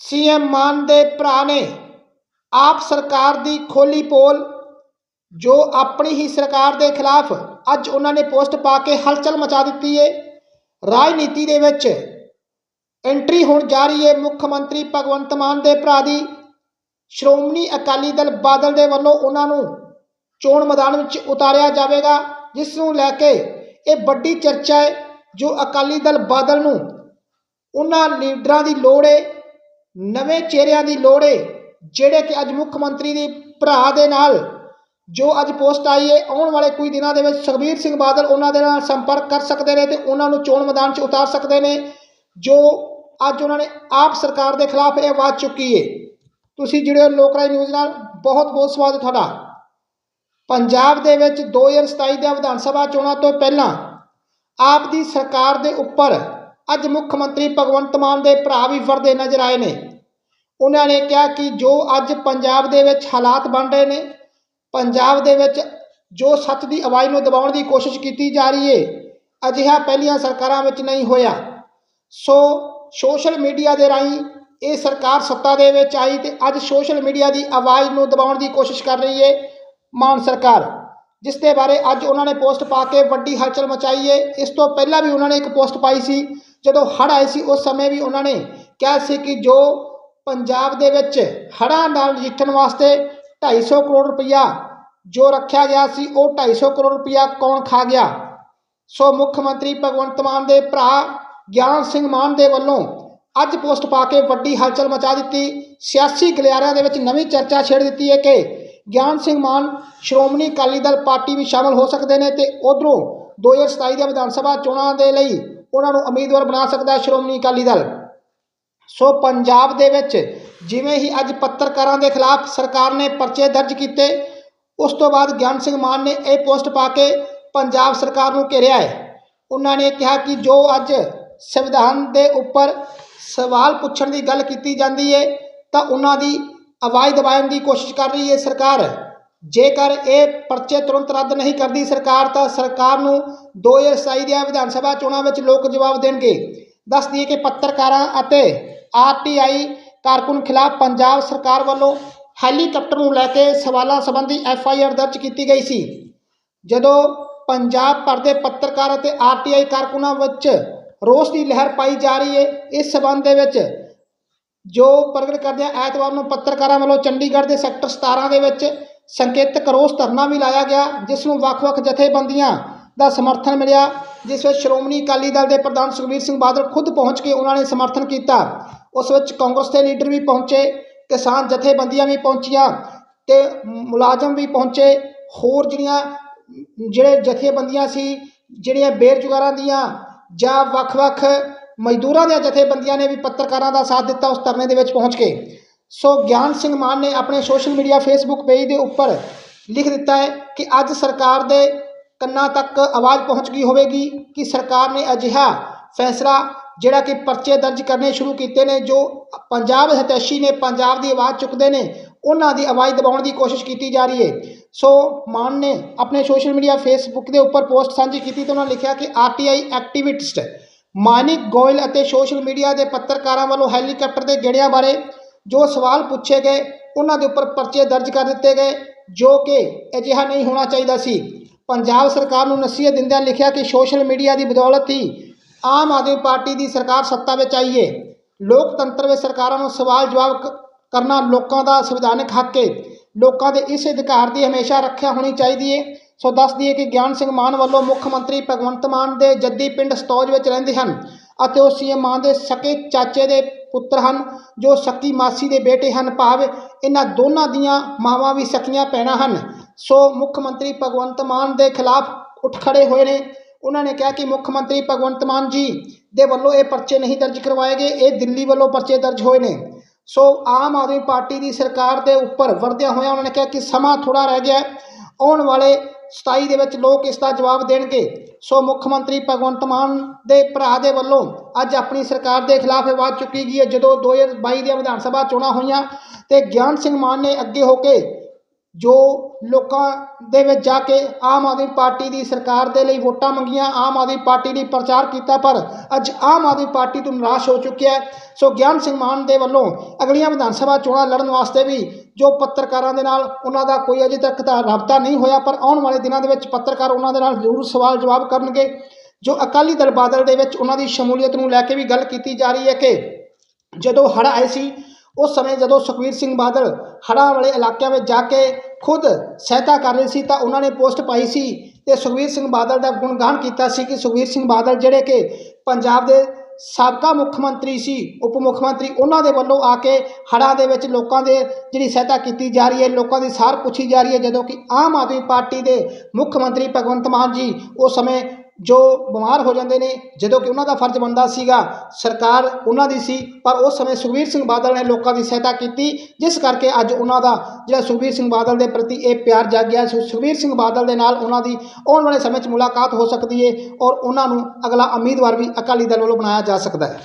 CM ਮਾਨ ਦੇ ਭਰਾ ਨੇ ਆਪ ਸਰਕਾਰ ਦੀ ਖੋਲੀ ਪੋਲ, ਜੋ ਆਪਣੀ ਹੀ ਸਰਕਾਰ ਦੇ ਖਿਲਾਫ ਅੱਜ ਉਹਨਾਂ ਨੇ ਪੋਸਟ ਪਾ ਕੇ ਹਲਚਲ ਮਚਾ ਦਿੱਤੀ ਏ। ਰਾਜਨੀਤੀ ਦੇ ਵਿੱਚ ਐਂਟਰੀ ਹੋਣ ਜਾ ਰਹੀ ਹੈ ਮੁੱਖ ਮੰਤਰੀ ਭਗਵੰਤ ਮਾਨ ਦੇ ਭਰਾ ਦੀ ਸ਼੍ਰੋਮਣੀ ਅਕਾਲੀ ਦਲ ਬਾਦਲ ਦੇ ਵੱਲੋਂ ਉਹਨਾਂ ਨੂੰ ਚੋਣ ਮੈਦਾਨ ਵਿੱਚ ਉਤਾਰਿਆ ਜਾਵੇਗਾ, ਜਿਸ ਨੂੰ ਲੈ ਕੇ ਇਹ ਵੱਡੀ ਚਰਚਾ ਹੈ ਜੋ ਅਕਾਲੀ ਦਲ ਬਾਦਲ ਨੂੰ ਉਹਨਾਂ ਲੀਡਰਾਂ ਦੀ ਲੋੜ ਹੈ ਨਵੇਂ ਚਿਹਰਿਆਂ ਦੀ ਲੋੜ ਏ, ਜਿਹੜੇ ਕਿ ਅੱਜ ਮੁੱਖ ਮੰਤਰੀ ਦੇ ਭਰਾ ਦੇ ਨਾਲ ਜੋ ਅੱਜ ਪੋਸਟ ਆਈ ਹੈ ਆਉਣ ਵਾਲੇ ਕੁਝ ਦਿਨਾਂ ਦੇ ਵਿੱਚ ਸੁਖਬੀਰ ਸਿੰਘ ਬਾਦਲ ਉਹਨਾਂ ਦੇ ਨਾਲ ਸੰਪਰਕ ਕਰ ਸਕਦੇ ਨੇ ਤੇ ਉਹਨਾਂ ਨੂੰ ਚੋਣ ਮੈਦਾਨ 'ਚ ਉਤਾਰ ਸਕਦੇ ਨੇ, ਜੋ ਅੱਜ ਉਹਨਾਂ ਨੇ ਆਪ ਸਰਕਾਰ ਦੇ ਖਿਲਾਫ ਇਹ ਆਵਾਜ਼ ਚੁੱਕੀ ਹੈ ਤੁਸੀਂ ਜਿਹੜੇ ਲੋਕ ਰਾਏ ਨਿਊਜ਼ ਨਾਲ, ਬਹੁਤ ਬਹੁਤ ਸਵਾਗਤ ਤੁਹਾਡਾ। ਪੰਜਾਬ ਦੇ ਵਿੱਚ 2027 ਦੇ ਵਿਧਾਨ ਸਭਾ ਚੋਣਾਂ ਤੋਂ ਪਹਿਲਾਂ ਆਪ ਦੀ ਸਰਕਾਰ ਦੇ ਉੱਪਰ ਅੱਜ ਮੁੱਖ ਮੰਤਰੀ ਭਗਵੰਤ ਮਾਨ ਦੇ ਭਰਾ ਵੀ ਵਰਦੇ ਨਜ਼ਰ ਆਏ ਨੇ। ਉਹਨਾਂ ਨੇ ਕਿਹਾ ਕਿ ਜੋ ਅੱਜ ਪੰਜਾਬ ਦੇ ਵਿੱਚ ਹਾਲਾਤ ਬਣ ਰਹੇ ਨੇ, ਪੰਜਾਬ ਦੇ ਵਿੱਚ ਜੋ ਸੱਚ ਦੀ ਆਵਾਜ਼ ਨੂੰ ਦਬਾਉਣ ਦੀ ਕੋਸ਼ਿਸ਼ ਕੀਤੀ ਜਾ ਰਹੀ ਹੈ ਅਜਿਹਾ ਪਹਿਲੀਆਂ ਸਰਕਾਰਾਂ ਵਿੱਚ ਨਹੀਂ ਹੋਇਆ। ਸੋ ਸੋਸ਼ਲ ਮੀਡੀਆ ਦੇ ਰਾਹੀਂ ਇਹ ਸਰਕਾਰ ਸੱਤਾ ਦੇ ਵਿੱਚ ਆਈ ਤੇ ਅੱਜ ਸੋਸ਼ਲ ਮੀਡੀਆ ਦੀ ਆਵਾਜ਼ ਨੂੰ ਦਬਾਉਣ ਦੀ ਕੋਸ਼ਿਸ਼ ਕਰ ਰਹੀ ਹੈ ਮਾਨ ਸਰਕਾਰ, ਜਿਸ ਦੇ ਬਾਰੇ ਅੱਜ ਉਹਨਾਂ ਨੇ ਪੋਸਟ ਪਾ ਕੇ ਵੱਡੀ ਹਲਚਲ ਮਚਾਈ ਹੈ ਇਸ ਤੋਂ ਪਹਿਲਾਂ ਵੀ ਉਹਨਾਂ ਨੇ ਇੱਕ ਪੋਸਟ ਪਾਈ ਸੀ ਜਦੋਂ ਹੜ੍ਹ ਆਏ ਸੀ, ਉਸ ਸਮੇਂ ਵੀ ਉਹਨਾਂ ਨੇ ਕਿਹਾ ਸੀ ਕਿ ਜੋ ਪੰਜਾਬ ਦੇ ਵਿੱਚ ਹੜ੍ਹਾਂ ਨਾਲ ਨਜਿੱਠਣ ਵਾਸਤੇ 250 ਕਰੋੜ ਰੁਪਈਆ ਜੋ ਰੱਖਿਆ ਗਿਆ ਸੀ, ਉਹ 250 ਕਰੋੜ ਰੁਪਈਆ ਕੌਣ ਖਾ ਗਿਆ? ਸੋ ਮੁੱਖ ਮੰਤਰੀ ਭਗਵੰਤ ਮਾਨ ਦੇ ਭਰਾ ਗਿਆਨ ਸਿੰਘ ਮਾਨ ਦੇ ਵੱਲੋਂ ਅੱਜ ਪੋਸਟ ਪਾ ਕੇ ਵੱਡੀ ਹਲਚਲ ਮਚਾ ਦਿੱਤੀ। ਸਿਆਸੀ ਗਲਿਆਰਿਆਂ ਦੇ ਵਿੱਚ ਨਵੀਂ ਚਰਚਾ ਛੇੜ ਦਿੱਤੀ ਹੈ ਕਿ ਗਿਆਨ ਸਿੰਘ ਮਾਨ ਸ਼੍ਰੋਮਣੀ ਅਕਾਲੀ ਦਲ ਪਾਰਟੀ ਵਿੱਚ ਸ਼ਾਮਲ ਹੋ ਸਕਦੇ ਨੇ ਤੇ ਉਧਰੋਂ 2027 ਦੀਆਂ ਵਿਧਾਨ ਸਭਾ ਚੋਣਾਂ ਦੇ ਲਈ ਉਹਨਾਂ ਨੂੰ ਉਮੀਦਵਾਰ ਬਣਾ ਸਕਦਾ ਹੈ ਸ਼੍ਰੋਮਣੀ ਅਕਾਲੀ ਦਲ। ਸੋ ਪੰਜਾਬ ਦੇ ਵਿੱਚ ਜਿਵੇਂ ਹੀ ਅੱਜ ਪੱਤਰਕਾਰਾਂ ਦੇ ਖਿਲਾਫ ਸਰਕਾਰ ਨੇ ਪਰਚੇ ਦਰਜ ਕੀਤੇ, ਉਸ ਤੋਂ ਬਾਅਦ ਗਿਆਨ ਸਿੰਘ ਮਾਨ ਨੇ ਇਹ ਪੋਸਟ ਪਾ ਕੇ ਪੰਜਾਬ ਸਰਕਾਰ ਨੂੰ ਘੇਰਿਆ ਹੈ। ਉਹਨਾਂ ਨੇ ਕਿਹਾ ਕਿ ਜੋ ਅੱਜ ਸੰਵਿਧਾਨ ਦੇ ਉੱਪਰ ਸਵਾਲ ਪੁੱਛਣ ਦੀ ਗੱਲ ਕੀਤੀ ਜਾਂਦੀ ਹੈ, ਤਾਂ ਉਹਨਾਂ ਦੀ ਆਵਾਜ਼ ਦਬਾਉਣ ਦੀ ਕੋਸ਼ਿਸ਼ ਕਰ ਰਹੀ ਹੈ ਸਰਕਾਰ। ਜੇਕਰ ਇਹ ਪਰਚੇ ਤੁਰੰਤ ਰੱਦ ਨਹੀਂ ਕਰਦੀ ਸਰਕਾਰ, ਤਾਂ ਸਰਕਾਰ ਨੂੰ 2027 ਦੀਆਂ ਵਿਧਾਨ ਸਭਾ ਚੋਣਾਂ ਵਿੱਚ ਲੋਕ ਜਵਾਬ ਦੇਣਗੇ। ਦੱਸ ਦਈਏ ਕਿ ਪੱਤਰਕਾਰਾਂ ਅਤੇ ਆਰਟੀਆਈ ਕਾਰਕੁਨ ਖਿਲਾਫ ਪੰਜਾਬ ਸਰਕਾਰ ਵੱਲੋਂ ਹੈਲੀਕਾਪਟਰ ਨੂੰ ਲੈ ਕੇ ਸਵਾਲਾਂ ਸੰਬੰਧੀ ਐਫ ਆਈ ਆਰ ਦਰਜ ਕੀਤੀ ਗਈ ਸੀ। ਜਦੋਂ ਪੰਜਾਬ ਭਰ ਦੇ ਪੱਤਰਕਾਰ ਅਤੇ ਆਰਟੀਆਈ ਕਾਰਕੁਨਾਂ ਵਿੱਚ ਰੋਸ ਦੀ ਲਹਿਰ ਪਾਈ ਜਾ ਰਹੀ ਹੈ ਇਸ ਸਬੰਧ ਦੇ ਵਿੱਚ ਜੋ ਪ੍ਰਗਟ ਕਰਦਿਆਂ ਐਤਵਾਰ ਨੂੰ ਪੱਤਰਕਾਰਾਂ ਵੱਲੋਂ ਚੰਡੀਗੜ੍ਹ ਦੇ ਸੈਕਟਰ 17 ਦੇ ਵਿੱਚ ਸੰਕੇਤਕ ਰੋਸ ਧਰਨਾ ਵੀ ਲਾਇਆ ਗਿਆ, ਜਿਸ ਨੂੰ ਵੱਖ-ਵੱਖ ਜਥੇਬੰਦੀਆਂ ਦਾ ਸਮਰਥਨ ਮਿਲਿਆ, ਜਿਸ ਵਿੱਚ ਸ਼੍ਰੋਮਣੀ ਅਕਾਲੀ ਦਲ ਦੇ ਪ੍ਰਧਾਨ ਸੁਖਬੀਰ ਸਿੰਘ ਬਾਦਲ ਖੁਦ ਪਹੁੰਚ ਕੇ ਉਹਨਾਂ ਨੇ ਸਮਰਥਨ ਕੀਤਾ। ਉਸ ਵਿੱਚ ਕਾਂਗਰਸ ਦੇ ਲੀਡਰ ਵੀ ਪਹੁੰਚੇ, ਕਿਸਾਨ ਜਥੇਬੰਦੀਆਂ ਵੀ ਪਹੁੰਚੀਆਂ ਤੇ ਮੁਲਾਜ਼ਮ ਵੀ ਪਹੁੰਚੇ। ਹੋਰ ਜਿਹੜੀਆਂ, ਜਿਹੜੇ ਜਥੇਬੰਦੀਆਂ ਸੀ, ਜਿਹੜੀਆਂ ਬੇਰੁਜ਼ਗਾਰਾਂ ਦੀਆਂ ਜਾਂ ਵੱਖ-ਵੱਖ ਮਜ਼ਦੂਰਾਂ ਦੀਆਂ ਜਥੇਬੰਦੀਆਂ ਨੇ ਵੀ ਪੱਤਰਕਾਰਾਂ ਦਾ ਸਾਥ ਦਿੱਤਾ, ਉਸ ਧਰਨੇ ਦੇ ਵਿੱਚ ਪਹੁੰਚ ਕੇ। ਸੋ ਗਿਆਨ ਸਿੰਘ ਮਾਨ ਨੇ ਆਪਣੇ ਸੋਸ਼ਲ ਮੀਡੀਆ ਫੇਸਬੁੱਕ ਪੇਜ ਦੇ ਉੱਪਰ ਲਿਖ ਦਿੱਤਾ ਹੈ ਕਿ ਅੱਜ ਸਰਕਾਰ ਦੇ ਕੰਨਾਂ ਤੱਕ ਆਵਾਜ਼ ਪਹੁੰਚ ਗਈ ਹੋਵੇਗੀ ਕਿ ਸਰਕਾਰ ਨੇ ਅਜਿਹਾ ਫੈਸਲਾ ਜਿਹੜਾ ਕਿ ਪਰਚੇ ਦਰਜ ਕਰਨੇ ਸ਼ੁਰੂ ਕੀਤੇ ਨੇ, ਜੋ ਪੰਜਾਬ ਹਿਤੈਸ਼ੀ ਨੇ ਪੰਜਾਬ ਦੀ ਆਵਾਜ਼ ਚੁੱਕਦੇ ਨੇ, ਉਹਨਾਂ ਦੀ ਆਵਾਜ਼ ਦਬਾਉਣ ਦੀ ਕੋਸ਼ਿਸ਼ ਕੀਤੀ ਜਾ ਰਹੀ ਹੈ। ਸੋ ਮਾਨ ਨੇ ਆਪਣੇ ਸੋਸ਼ਲ ਮੀਡੀਆ ਫੇਸਬੁੱਕ ਦੇ ਉੱਪਰ ਪੋਸਟ ਸਾਂਝੀ ਕੀਤੀ ਤੇ ਉਹਨਾਂ ਲਿਖਿਆ ਕਿ ਆਰਟੀਆਈ ਐਕਟਿਵਿਸਟ ਮਾਨਿਕ ਗੋਇਲ ਅਤੇ ਸੋਸ਼ਲ ਮੀਡੀਆ ਦੇ ਪੱਤਰਕਾਰਾਂ ਵੱਲੋਂ ਹੈਲੀਕਾਪਟਰ ਦੇ ਗੇੜਿਆਂ ਬਾਰੇ ਜੋ ਸਵਾਲ ਪੁੱਛੇ ਗਏ, ਉਹਨਾਂ ਦੇ ਉੱਪਰ ਪਰਚੇ ਦਰਜ ਕਰ ਦਿੱਤੇ ਗਏ, ਜੋ ਕਿ ਅਜਿਹਾ ਨਹੀਂ ਹੋਣਾ ਚਾਹੀਦਾ ਸੀ। ਪੰਜਾਬ ਸਰਕਾਰ ਨੂੰ ਨਸੀਹਤ ਦਿੰਦਿਆਂ ਲਿਖਿਆ ਕਿ ਸੋਸ਼ਲ ਮੀਡੀਆ ਦੀ ਬਦੌਲਤ ਹੀ ਆਮ ਆਦਮੀ ਪਾਰਟੀ ਦੀ ਸਰਕਾਰ ਸੱਤਾ ਵਿੱਚ ਆਈ ਹੈ ਲੋਕਤੰਤਰ ਵਿੱਚ ਸਰਕਾਰਾਂ ਨੂੰ ਸਵਾਲ ਜਵਾਬ ਕ- ਕਰਨਾ ਲੋਕਾਂ ਦਾ ਸੰਵਿਧਾਨਕ ਹੱਕ ਹੈ ਲੋਕਾਂ ਦੇ ਇਸ ਅਧਿਕਾਰ ਦੀ ਹਮੇਸ਼ਾ ਰੱਖਿਆ ਹੋਣੀ ਚਾਹੀਦੀ ਹੈ ਸੋ ਦੱਸ ਦਈਏ ਕਿ ਗਿਆਨ ਸਿੰਘ ਮਾਨ ਵੱਲੋਂ ਮੁੱਖ ਮੰਤਰੀ ਭਗਵੰਤ ਮਾਨ ਦੇ ਜੱਦੀ ਪਿੰਡ ਸਤੌਜ ਵਿੱਚ ਰਹਿੰਦੇ ਹਨ ਅਤੇ ਉਹ ਸੀਐਮ ਮਾਨ ਦੇ ਸਕੇ ਚਾਚੇ ਦੇ ਪੁੱਤਰ ਹਨ, ਜੋ ਸਕੀ ਮਾਸੀ ਦੇ ਬੇਟੇ ਹਨ, ਭਾਵ ਇਹਨਾਂ ਦੋਨਾਂ ਦੀਆਂ ਮਾਵਾਂ ਵੀ ਸਕੀਆਂ ਭੈਣਾਂ ਹਨ। ਸੋ ਮੁੱਖ ਮੰਤਰੀ ਭਗਵੰਤ ਮਾਨ ਦੇ ਖਿਲਾਫ ਉੱਠ ਖੜੇ ਹੋਏ ਨੇ। ਉਹਨਾਂ ਨੇ ਕਿਹਾ ਕਿ ਮੁੱਖ ਮੰਤਰੀ ਭਗਵੰਤ ਮਾਨ ਜੀ ਦੇ ਵੱਲੋਂ ਇਹ ਪਰਚੇ ਨਹੀਂ ਦਰਜ ਕਰਵਾਏ ਗਏ, ਇਹ ਦਿੱਲੀ ਵੱਲੋਂ ਪਰਚੇ ਦਰਜ ਹੋਏ ਨੇ। ਸੋ ਆਮ ਆਦਮੀ ਪਾਰਟੀ ਦੀ ਸਰਕਾਰ ਦੇ ਉੱਪਰ ਵਰਦਿਆਂ ਹੋਇਆਂ ਉਹਨਾਂ ਨੇ ਕਿਹਾ ਕਿ ਸਮਾਂ ਥੋੜਾ ਰਹਿ ਗਿਆ ਆਉਣ ਵਾਲੇ 27 ਦੇ ਵਿੱਚ ਲੋਕ ਇਸ ਦਾ ਜਵਾਬ ਦੇਣਗੇ। ਸੋ ਮੁੱਖ ਮੰਤਰੀ ਭਗਵੰਤ ਮਾਨ ਦੇ ਭਰਾ ਦੇ ਵੱਲੋਂ ਅੱਜ ਆਪਣੀ ਸਰਕਾਰ ਦੇ ਖਿਲਾਫ ਆਵਾਜ਼ ਚੁੱਕੀ ਗਈ ਹੈ। ਜਦੋਂ 2022 ਦੀਆਂ ਵਿਧਾਨ ਸਭਾ ਚੋਣਾਂ ਹੋਈਆਂ ਤੇ ਗਿਆਨ ਸਿੰਘ ਮਾਨ ਨੇ ਅੱਗੇ ਹੋ ਕੇ ਜੋ ਲੋਕਾਂ ਦੇ ਵਿੱਚ ਜਾ ਕੇ ਆਮ ਆਦਮੀ ਪਾਰਟੀ ਦੀ ਸਰਕਾਰ ਦੇ ਲਈ ਵੋਟਾਂ ਮੰਗੀਆਂ, ਆਮ ਆਦਮੀ ਪਾਰਟੀ ਲਈ ਪ੍ਰਚਾਰ ਕੀਤਾ, ਪਰ ਅੱਜ ਆਮ ਆਦਮੀ ਪਾਰਟੀ ਤੋਂ ਨਿਰਾਸ਼ ਹੋ ਚੁੱਕਿਆ ਸੋ ਗਿਆਨ ਸਿੰਘ ਮਾਨ ਦੇ ਵੱਲੋਂ ਅਗਲੀਆਂ ਵਿਧਾਨ ਸਭਾ ਚੋਣਾਂ ਲੜਨ ਵਾਸਤੇ ਵੀ ਜੋ ਪੱਤਰਕਾਰਾਂ ਦੇ ਨਾਲ ਉਹਨਾਂ ਦਾ ਕੋਈ ਅਜੇ ਤੱਕ ਤਾਂ ਰਾਬਤਾ ਨਹੀਂ ਹੋਇਆ, ਪਰ ਆਉਣ ਵਾਲੇ ਦਿਨਾਂ ਦੇ ਵਿੱਚ ਪੱਤਰਕਾਰ ਉਹਨਾਂ ਦੇ ਨਾਲ ਜ਼ਰੂਰ ਸਵਾਲ ਜਵਾਬ ਕਰਨਗੇ। ਜੋ ਅਕਾਲੀ ਦਲ ਬਾਦਲ ਦੇ ਵਿੱਚ ਉਹਨਾਂ ਦੀ ਸ਼ਮੂਲੀਅਤ ਨੂੰ ਲੈ ਕੇ ਵੀ ਗੱਲ ਕੀਤੀ ਜਾ ਰਹੀ ਹੈ ਕਿ ਜਦੋਂ ਹੜ੍ਹ ਆਏ ਸੀ, ਉਸ ਸਮੇਂ ਜਦੋਂ ਸੁਖਬੀਰ ਸਿੰਘ ਬਾਦਲ ਹੜ੍ਹਾਂ ਵਾਲੇ ਇਲਾਕਿਆਂ ਵਿੱਚ ਜਾ ਕੇ ਖੁਦ ਸਹਾਇਤਾ ਕਰ ਰਹੇ ਸੀ ਤਾਂ ਉਹਨਾਂ ਨੇ ਪੋਸਟ ਪਾਈ ਸੀ ਤੇ ਸੁਖਬੀਰ ਸਿੰਘ ਬਾਦਲ ਦਾ ਗੁਣਗਾਨ ਕੀਤਾ ਸੀ ਕਿ ਸੁਖਬੀਰ ਸਿੰਘ ਬਾਦਲ ਜਿਹੜੇ ਕਿ ਪੰਜਾਬ ਦੇ ਸਾਬਕਾ ਮੁੱਖ ਮੰਤਰੀ ਸੀ, ਉਪ ਮੁੱਖ ਮੰਤਰੀ ਉਹਨਾਂ ਦੇ ਵੱਲੋਂ ਆ ਕੇ ਹੜ੍ਹਾਂ ਦੇ ਵਿੱਚ ਲੋਕਾਂ ਦੇ ਜਿਹੜੀ ਸਹਾਇਤਾ ਕੀਤੀ ਜਾ ਰਹੀ ਹੈ, ਲੋਕਾਂ ਦੀ ਸਾਰ ਪੁੱਛੀ ਜਾ ਰਹੀ ਹੈ, ਜਦੋਂ ਕਿ ਆਮ ਆਦਮੀ ਪਾਰਟੀ ਦੇ ਮੁੱਖ ਮੰਤਰੀ ਭਗਵੰਤ ਮਾਨ ਜੀ ਉਸ ਸਮੇਂ ਜੋ ਬਿਮਾਰ ਹੋ ਜਾਂਦੇ ਨੇ, ਜਦੋਂ ਕਿ ਉਹਨਾਂ ਦਾ ਫਰਜ਼ ਬਣਦਾ ਸੀਗਾ, ਸਰਕਾਰ ਉਹਨਾਂ ਦੀ ਸੀ, ਪਰ ਉਸ ਸਮੇਂ ਸੁਖਬੀਰ ਸਿੰਘ ਬਾਦਲ ਨੇ ਲੋਕਾਂ ਦੀ ਸਹਾਇਤਾ ਕੀਤੀ, ਜਿਸ ਕਰਕੇ ਅੱਜ ਉਹਨਾਂ ਦਾ ਜਿਹੜਾ ਸੁਖਬੀਰ ਸਿੰਘ ਬਾਦਲ ਦੇ ਪ੍ਰਤੀ ਇਹ ਪਿਆਰ ਜਾਗਿਆ ਸੁ- ਸੁਖਬੀਰ ਸਿੰਘ ਬਾਦਲ ਦੇ ਨਾਲ ਉਹਨਾਂ ਦੀ ਆਉਣ ਵਾਲੇ ਸਮੇਂ 'ਚ ਮੁਲਾਕਾਤ ਹੋ ਸਕਦੀ ਹੈ ਔਰ ਉਹਨਾਂ ਨੂੰ ਅਗਲਾ ਉਮੀਦਵਾਰ ਵੀ ਅਕਾਲੀ ਦਲ ਵੱਲੋਂ ਬਣਾਇਆ ਜਾ ਸਕਦਾ ਹੈ।